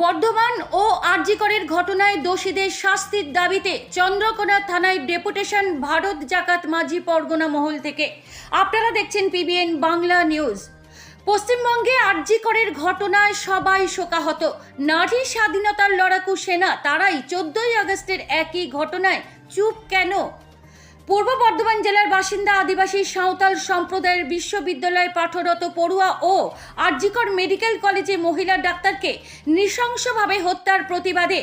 বর্ধমান ও আরজিকরের ঘটনায় দোষীদের শাস্তির দাবিতে চন্দ্রকোনা থানায় ডেপুটেশন ভারত জাকাত মাঝি পরগনা মহল থেকে। আপনারা দেখছেন পিবিএন বাংলা নিউজ। পশ্চিমবঙ্গে আরজিকরের ঘটনায় সবাই শোকাহত। নারী স্বাধীনতার লড়াকু সেনা তারাই চোদ্দই আগস্টের একই ঘটনায় চুপ কেন? পূর্ব বর্ধমান জেলার বাসিন্দা আদিবাসী সাঁওতাল সম্প্রদায়ের বিশ্ববিদ্যালয়ে পাঠরত পড়ুয়া ও আরজিকর মেডিকেল কলেজে মহিলা ডাক্তারকে নৃশংসভাবে হত্যার প্রতিবাদে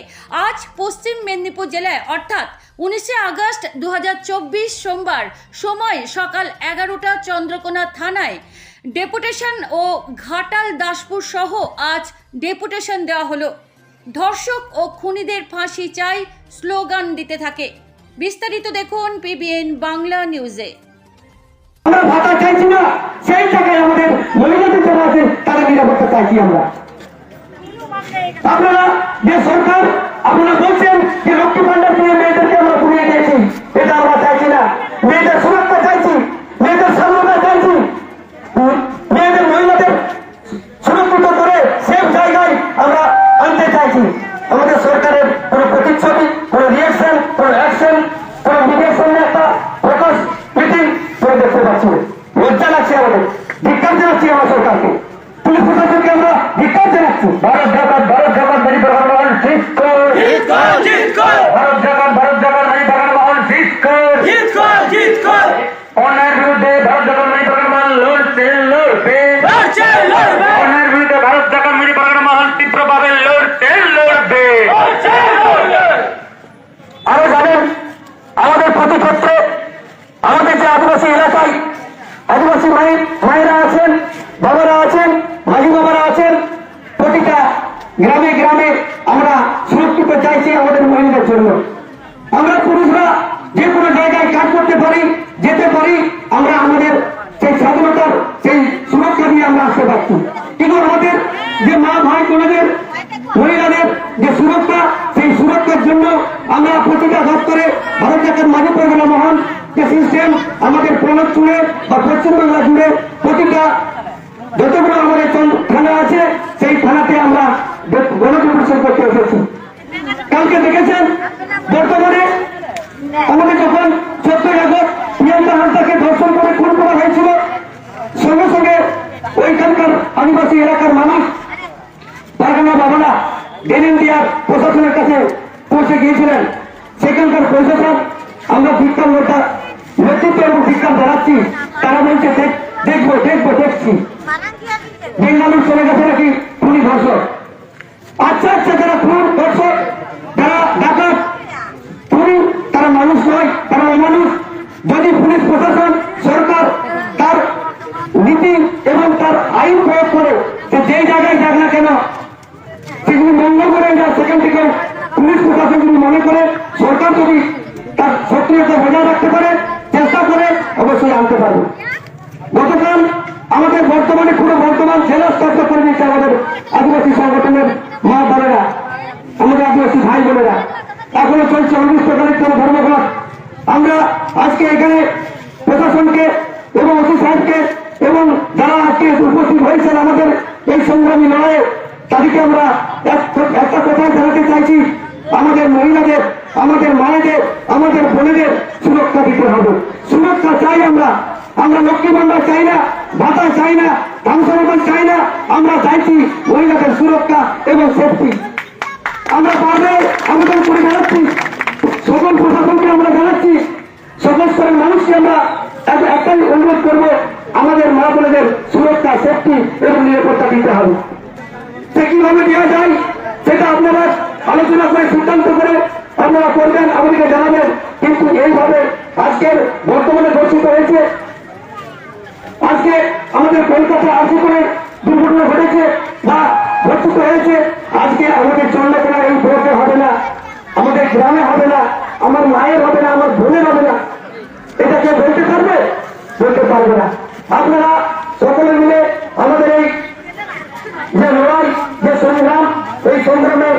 আজ পশ্চিম মেদিনীপুর জেলায়, অর্থাৎ উনিশে আগস্ট দু হাজার চব্বিশ সোমবার সময় সকাল এগারোটা চন্দ্রকোনা থানায় ডেপুটেশন ও ঘাটাল দাসপুর সহ আজ ডেপুটেশন দেওয়া হলো। ধর্ষক ও খুনিদের ফাঁসি চাই স্লোগান দিতে থাকে। বিস্তারিত দেখুন পিবিএন বাংলা নিউজে। আপনারা যে সরকার, আপনারা বলছেন যে লক্ষ্মী ভান্ডার দিয়ে মেয়েদেরকে ধিক্কার জানাচ্ছি আমার সরকারকে পুলিশ প্রশাসনকে আমরা ধিক্কার জানাচ্ছি ভারত জাকাত ভারত জাকাত মেরি ভগবান ঠিক কর জিত কর জিত কর ভারত জাকাত ভারত জাকাত মেরি ভগবান ঠিক কর জিত কর জিত কর অন্যায়ের বিরুদ্ধে ভারত জাকাত মেরি ভগবান লড়ছে লড়বে লড়ছে লড়বে অন্যায়ের বিরুদ্ধে ভারত জাকাত মেরি ভগবান তীব্রভাবে লড়ছে লড়বে লড়ছে লড়বে আরও জানেন আমাদের প্রতিক্ষেত্রে আমাদের যে আদিবাসী এলাকায় আদিবাসী মায়ের মায়েরা আছেন বাবারা আছেন মাঝি বাবারা আছেন প্রতিটা গ্রামে গ্রামে আমরা সুরক্ষিত চাইছি মহিলাদের জন্য। আমরা পুরুষরা যে কোনো জায়গায় কাজ করতে পারি, যেতে পারি, আমরা আমাদের সেই স্বাধীনতার সেই সুরক্ষা দিয়ে আমরা আসতে পারছি। কিন্তু আমাদের যে মা, ভাই, বোনেদের, মহিলাদের যে সুরক্ষা, সেই সুরক্ষার জন্য আমরা প্রতিটা দপ্তরে ভারত জাতের মাঝে পরগনা মহান যে সিস্টেম আমাদের প্রণব জুড়ে বা পশ্চিমবাংলা জুড়ে প্রতিটা যতগুলো আমাদের থানা আছে, সেই থানাতে আমরা কালকে দেখেছেন? বর্তমানে আমাদের যখন চোদ্দই আগস্ট প্রিয়াঙ্কা হাসদাকে ধর্ষণ করে খুন করা হয়েছিল। সঙ্গে সঙ্গে ওইখানকার আদিবাসী এলাকার মানুষ পারগানা বাবারা ডেন ইন্ডিয়ার প্রশাসনের কাছে পৌঁছে গিয়েছিলেন। সেখানকার প্রশাসন আমরা বিজ্ঞান নেতা নেতৃত্ব এবং বিজ্ঞান জানাচ্ছি। তারা বলছে "দেখ- দেখব দেখব দেখছি। বেঙ্গালুর চলে গেছে নাকি খুনি ধর্ষক আচ্ছা আচ্ছা যারা খুন ধর্ষক যারা ডাকাত খুনি তারা মানুষ নয় তারা অমানুষ যদি পুলিশ প্রশাসন সরকার তার নীতি এবং তার আইন প্রয়োগ করে যে যেই জায়গায় যাক না কেন সেগুলি মঙ্গল করে যা সেখান থেকে পুলিশ প্রশাসন যদি মনে করে সরকার যদি তার সক্রিয়তা বজায় রাখতে পারে, চেষ্টা করে অবশ্যই আনতে পারবে। গতকাল আমাদের বর্তমানে পুরো বর্তমান জেলা স্তব্ধ করে দিয়েছে আমাদের আদিবাসী সংগঠনের মা বোনেরা, আমাদের আদিবাসী ভাই বোনেরা। এখনও চলছে উনিশ প্রকারের কোনো ধর্মঘট। আমরা আজকে এখানে প্রশাসনকে এবং ওসি সাহেবকে এবং যারা আজকে উপস্থিত হয়েছেন আমাদের এই সংগ্রামী লড়াইয়ে, তাদেরকে আমরা একটা কথা চাইছি আমাদের মহিলাদের, আমাদের মায়েদের, আমাদের বোনেদের সুরক্ষা দিতে হবে। সুরক্ষা চাই আমরা। আমরা লক্ষ্মী ভান্ডার চাই না, ভাতা চাই না ধানসরোবর চাই না। আমরা চাইছি মহিলাদের সুরক্ষা এবং সেফটি আমরা পারলে আমাদের করে জানাচ্ছি সকল প্রশাসনকে আমরা জানাচ্ছি। সকল স্তরের মানুষকে আমরা একটাই অনুরোধ করব, আমাদের মা বোনেদের সুরক্ষা সেফটি এবং নিরাপত্তা দিতে হবে। সে কীভাবে দেওয়া যায়, সেটা আপনারা আলোচনা করে, সিদ্ধান্ত করে আপনারা করবেন, আমাদেরকে জানাবেন। কিন্তু এইভাবে আজকের বর্তমানে ঘোষিত হয়েছে, আজকে আমাদের কলকাতা আসি করে দুর্ঘটনা ঘটেছে বা ঘোষিত হয়েছে, আজকে আমাদের চন্দ্রকোনা এই ব্লকে হবে না, আমাদের গ্রামে হবে না, আমার মায়ের হবে না, আমার বোনের হবে না। এটা কেউ বলতে পারবে? বলতে পারবে না। আপনারা সকলে মিলে আমাদের এই যে লড়াই, যে সংগ্রাম, এই সংগ্রামে